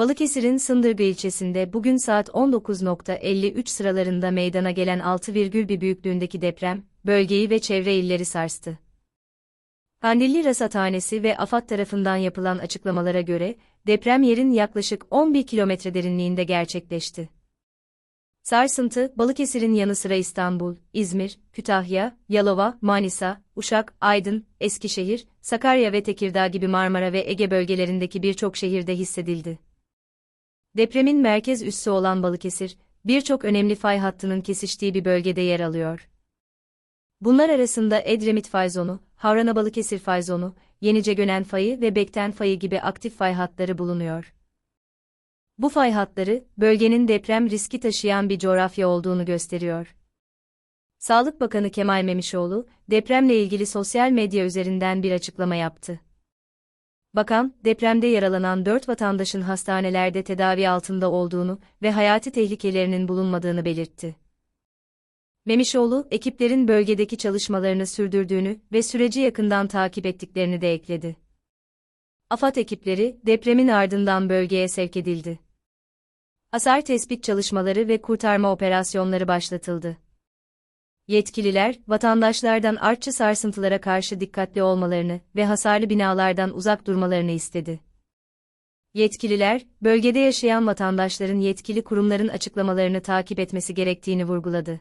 Balıkesir'in Sındırgı ilçesinde bugün saat 19.53 sıralarında meydana gelen 6,1 büyüklüğündeki deprem, bölgeyi ve çevre illeri sarstı. Kandilli Rasathanesi ve AFAD tarafından yapılan açıklamalara göre, deprem yerin yaklaşık 11 kilometre derinliğinde gerçekleşti. Sarsıntı, Balıkesir'in yanı sıra İstanbul, İzmir, Kütahya, Yalova, Manisa, Uşak, Aydın, Eskişehir, Sakarya ve Tekirdağ gibi Marmara ve Ege bölgelerindeki birçok şehirde hissedildi. Depremin merkez üssü olan Balıkesir, birçok önemli fay hattının kesiştiği bir bölgede yer alıyor. Bunlar arasında Edremit fay zonu, Havrana Balıkesir fay zonu, Yenice Gönen fayı ve Bekten fayı gibi aktif fay hatları bulunuyor. Bu fay hatları, bölgenin deprem riski taşıyan bir coğrafya olduğunu gösteriyor. Sağlık Bakanı Kemal Memişoğlu, depremle ilgili sosyal medya üzerinden bir açıklama yaptı. Bakan, depremde yaralanan 4 vatandaşın hastanelerde tedavi altında olduğunu ve hayati tehlikelerinin bulunmadığını belirtti. Memişoğlu, ekiplerin bölgedeki çalışmalarını sürdürdüğünü ve süreci yakından takip ettiklerini de ekledi. AFAD ekipleri, depremin ardından bölgeye sevk edildi. Hasar tespit çalışmaları ve kurtarma operasyonları başlatıldı. Yetkililer, vatandaşlardan artçı sarsıntılara karşı dikkatli olmalarını ve hasarlı binalardan uzak durmalarını istedi. Yetkililer, bölgede yaşayan vatandaşların yetkili kurumların açıklamalarını takip etmesi gerektiğini vurguladı.